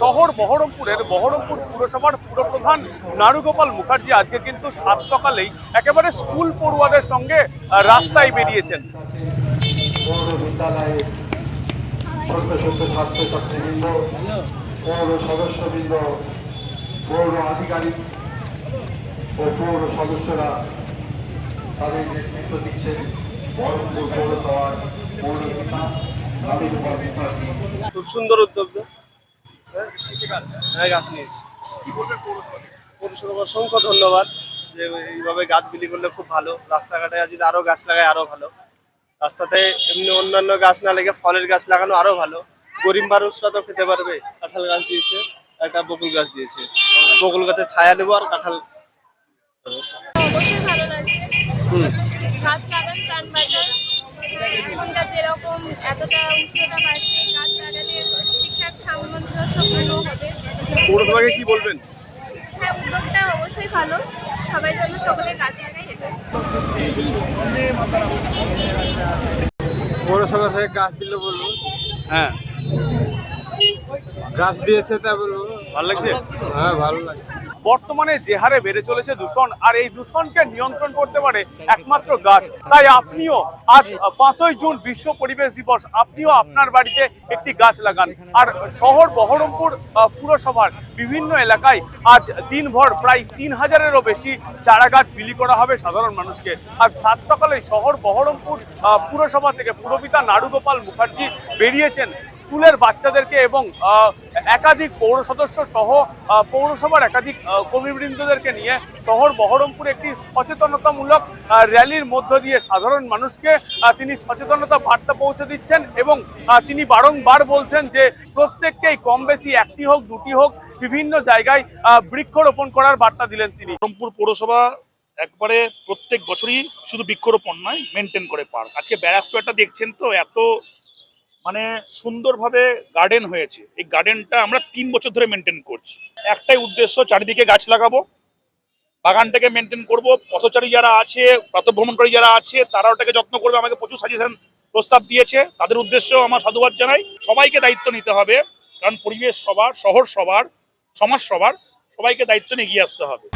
শহর বহরমপুরের বহরমপুর পুরসভার পুরপ্রধান নারুগোপাল মুখার্জি আজকে কিন্তু সাত সকালেই একেবারে স্কুল পড়ুয়াদের সঙ্গে রাস্তায় বেরিয়েছেন। সদস্যবৃন্দ পৌর আধিকারিক ও পৌর সদস্যরা তাদের নেতৃত্ব দিচ্ছেন খুব সুন্দর উদ্যোগ। হ্যাঁ গাছ নিয়েছি। পৌরসভা অসংখ্য ধন্যবাদ যে এইভাবে গাছ বিলি করলে খুব ভালো। রাস্তাঘাটে যদি আরও গাছ লাগায় আরও ভালো। রাস্তাতে এমনি অন্যান্য গাছ না লেগে ফলের গাছ লাগানো আরও ভালো। গরিব মানুষরা তো খেতে পারবে। কাঁঠাল গাছ দিয়েছে একটা বকুল গাছ দিয়েছে। বকুল গাছের ছায়া নেব আর কাঁঠাল অবশ্যই গাছ লাগান প্রাণ বাঁচান। এখনকার যেরকম এতটা উষ্ণতা বাড়ছে গাছ লাগালে ঠিকঠাক সামঞ্জস্য সম্পন্ন হবে পৌরসভাকে কি বলবেন? হ্যাঁ উদ্যোগটা অবশ্যই ভালো। সবাই যেন সকলে গাছ লাগাই এটা পৌরসভা থেকে গাছ দিল বলব হ্যাঁ। গাছ দিয়েছে তা বলব ভালো লাগছে? হ্যাঁ ভালো লাগছে। বর্তমানে যে হারে বেড়ে চলেছে দূষণ, আর এই দূষণকে নিয়ন্ত্রণ করতে পারে একমাত্র গাছ। তাই আপনিও আজ পাঁচই জুন বিশ্ব পরিবেশ দিবস, আপনিও আপনার বাড়িতে একটি গাছ লাগান। আর শহর বহরমপুর পুরসভার বিভিন্ন এলাকায় আজ দিনভর প্রায় তিন হাজারেরও বেশি চারা গাছ বিলি করা হবে সাধারণ মানুষকে। আর সাত সকালে শহর বহরমপুর পুরসভা থেকে পুরপিতা নাড়ুগোপাল মুখার্জি বেরিয়েছেন স্কুলের বাচ্চাদেরকে এবং একাধিক পৌর সদস্য সহ পৌরসভার একাধিক কর্মীবৃন্দদেরকে নিয়ে শহর বহরমপুরে একটি সচেতনতামূলক র্যালির মধ্য দিয়ে সাধারণ মানুষকে তিনি সচেতনতা বার্তা পৌঁছে দিচ্ছেন এবং তিনি বারংবার বলছেন যে প্রত্যেককেই কম বেশি একটি হোক, দুটি হোক, বিভিন্ন জায়গায় বৃক্ষরোপণ করার বার্তা দিলেন তিনি। বহরমপুর পৌরসভা একবারে প্রত্যেক বছরই শুধু বৃক্ষরোপণ নয় মেনটেন করে পার্ক। আজকে ব্যারাজ দেখছেন তো, এত মানে সুন্দরভাবে গার্ডেন হয়েছে। এই গার্ডেনটা আমরা তিন বছর ধরে মেনটেন করছি। একটাই উদ্দেশ্য, চারিদিকে গাছ লাগাবো। বাগানটাকে মেনটেন করব। পথচারী যারা আছে, প্রাতভ্রমণকারী যারা আছে তারা ওটাকে যত্ন করবে। আমাকে প্রচুর সাজেশন প্রস্তাব দিয়েছে। তাদের উদ্দেশ্যেও আমার সাধুবাদ জানাই। সবাইকে দায়িত্ব নিতে হবে। কারণ পরিবেশ সবার, শহর সবার, সমাজ সবার, সবাইকে দায়িত্ব নিয়ে এগিয়ে আসতে হবে।